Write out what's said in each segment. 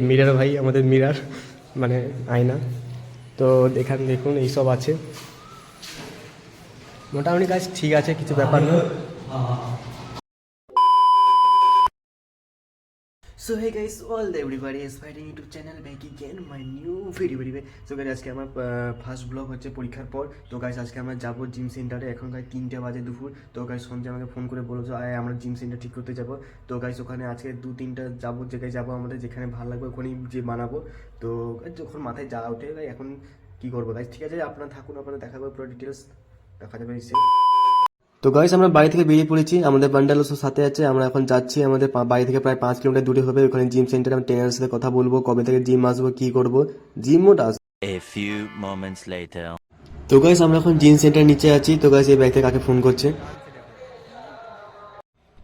Mirror ভাই, আমাদের mirror মানে আয়না। তো দেখান দেখুন এইসব আছে। মোটামুটি কাজ ঠিক আছে, কিছু ব্যাপার না। So hey guys all everybody is fighting YouTube channel back again my new video video so guys আজকে আমার ফার্স্ট ব্লগ হচ্ছে পরীক্ষার পর। তো গাইস আজকে আমরা যাব জিম সেন্টারে এখন গাইস তিনটে বাজে দুপুর। তো গাইস সঞ্জয় আমাকে ফোন করে বলেছে, আয়, আমরা জিম সেন্টার ঠিক করতে যাব। তো গাইস ওখানে আজকে দু, তিনটা যাব জায়গায় যাব আমাদের, যেখানে ভালো লাগবে ওখানেই যে বানাবো। তো যখন মাথায় যা ওঠে ভাই এখন কি করব? গাইস ঠিক আছে, আপনারা থাকুন, আপনারা দেখা করব, পুরো ডিটেলস দেখা যাবে এসে তো গাইস আমরা বাড়ি থেকে বেরিয়ে পড়েছি। আমাদের বান্ডাল সব সাথে আছে। আমরা এখন যাচ্ছি আমাদের বাড়ি থেকে প্রায় পাঁচ কিলোমিটার দূরে হবে। ওখানে জিম সেন্টারে আমি ট্রেনারের সাথে কথা বলব কবে থেকে জিম আসব কি করব। জিম মোট আস A few moments later. তো গাইস আমরা এখন জিম সেন্টার নিচে আছি। তো গাইস এই ব্যাগ থেকে কাকে ফোন করছে?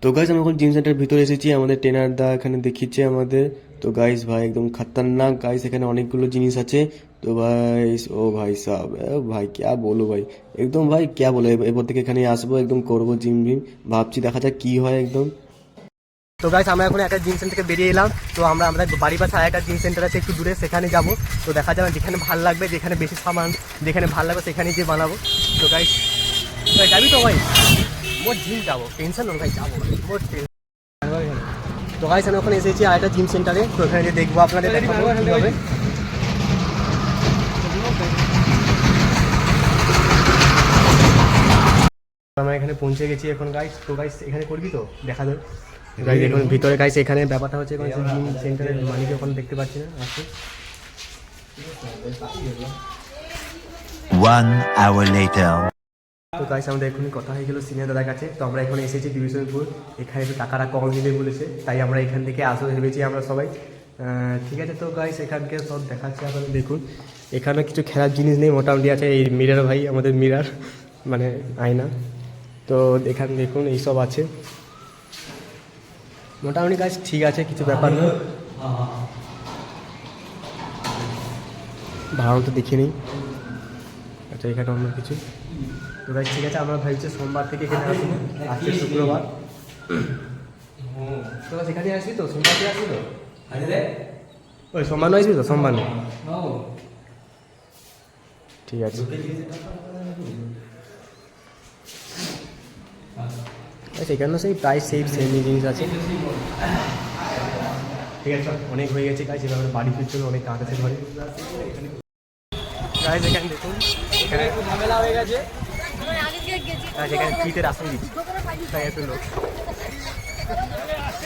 তো গাইস আমরা এখন জিম সেন্টার ভিতরে এসেছি। আমাদের ট্রেনার দা এখানে দেখিচ্ছে আমাদের। তো গাইস ভাই একদম খতরনাক। গাইস এখানে অনেকগুলো জিনিস আছে। তো ভাই, ও ভাই সাহ ভাই ক্যা বলো ভাই? একদম ভাই ক্যা বলো এরপর থেকে এখানে আসব, একদম করব জিম জিম ভাবছি দেখা যাক কি হয় একদম। তো গাইস আমরা এখন একটা জিম সেন্টার থেকে বেরিয়ে এলাম। তো আমরা আমাদের বাড়ি পাশে একটা জিম সেন্টার আছে, একটু দূরে, সেখানে যাব। তো দেখা যাবে যেখানে ভালো লাগবে, যেখানে বেশি সামান, যেখানে ভালো লাগবে সেখানে গিয়ে বানাবো। তো গাইস যাবি তো ভাই? মোট জিম যাব। টেনশন নেই ভাই, যাব। মোট তো গাইস আমি ওখানে এসেছি আর একটা জিম সেন্টারে তো ওখানে দেখব, আপনাদের দেখাবো কি হবে আমরা এখানে পৌঁছে গেছি এখন গাইস তো গাইস এখানে করবি তো? দেখা যাবে গাইস এখন ভিতরে গাইস এখানে ব্যাপারটা হচ্ছে এখন জিম সেন্টারের মালিক এখন দেখতে পাচ্ছি না আছে One hour later. তো গাইস আমাদের এখনই কথা হয়ে গেল সিনিয়র দাদার কাছে। তো আমরা এখন এসেছি ডিভিশনপুর এখানে একটু টাকাটা কম দিবে বলেছে তাই আমরা এখান থেকে আসব ভেবেছি আমরা সবাই। ঠিক আছে তো গাইস এখানকে সব দেখাচ্ছি আপনাদের দেখুন। এখানে কিছু খেলার জিনিস নেই মোটামুটি আছে এই মিরার ভাই আমাদের মিরার মানে আয়না। তো এখানে দেখুন এইসব আছে। মোটামুটি কাজ ঠিক আছে কিছু ব্যাপার না। ভাড়া তো দেখে নিই। আচ্ছা এখানে অন্য কিছু। তো গাইজ ঠিক আছে আমরা ভাবছি সোমবার থেকে এখানে আসব। আজকে শুক্রবার। তো আসবি তো? সোমবার থেকে আসবি তো? ওই সোমবার নয় আসবি তো? সোমবার ঠিক আছে। আচ্ছা এখানে সেই প্রায় সেম সেমই জিনিস আছে ঠিক আছে চল, অনেক হয়ে গেছে গাইজ এবার আমরা বাড়ি ফিরছিল অনেক কাজ আছে ঘরে গাইজ এখানে দেখুন এখানে একটু ঝামেলা হয়ে গেছে গাইজ এখানে ফ্রিতে রাশন দিচ্ছি তাই এত লোক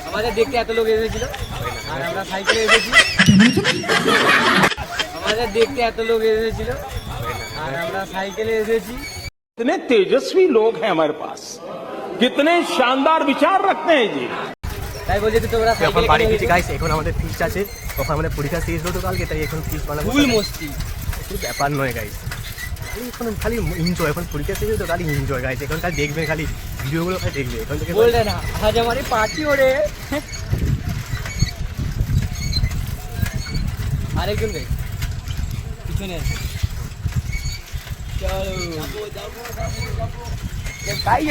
আমাদের দেখতে এত লোক এসেছিল আর আমরা সাইকেলে এসেছি আমাদের দেখতে এত লোক এসেছিল আর আমরা সাইকেলে এসেছি कितने तेजस्वी लोग हैं हमारे पास कितने शानदार विचार रखते हैं जी তাই বলছি তো তোমরা এখন সাইকেলে বাড়ি কেন ফিরছি এসেছো? গাইস এখন আমাদের ফিস্ট আছে তখন আমাদের পরীক্ষা শেষ হতো কালকে তাই এখন ফিস্ট বানাবো ফুল মস্তি কিছু ব্যাপার নয় গাইস এখন খালি এনজয় এখন পরীক্ষা শেষ হতো খালি এনজয় গাইস এখন খালি দেখবে খালি ভিডিওগুলো খালি দেখবে এখন থেকে বললে না আজ আমার পার্টি ওরে আরেকজন গাই পিছনে আছে। চলো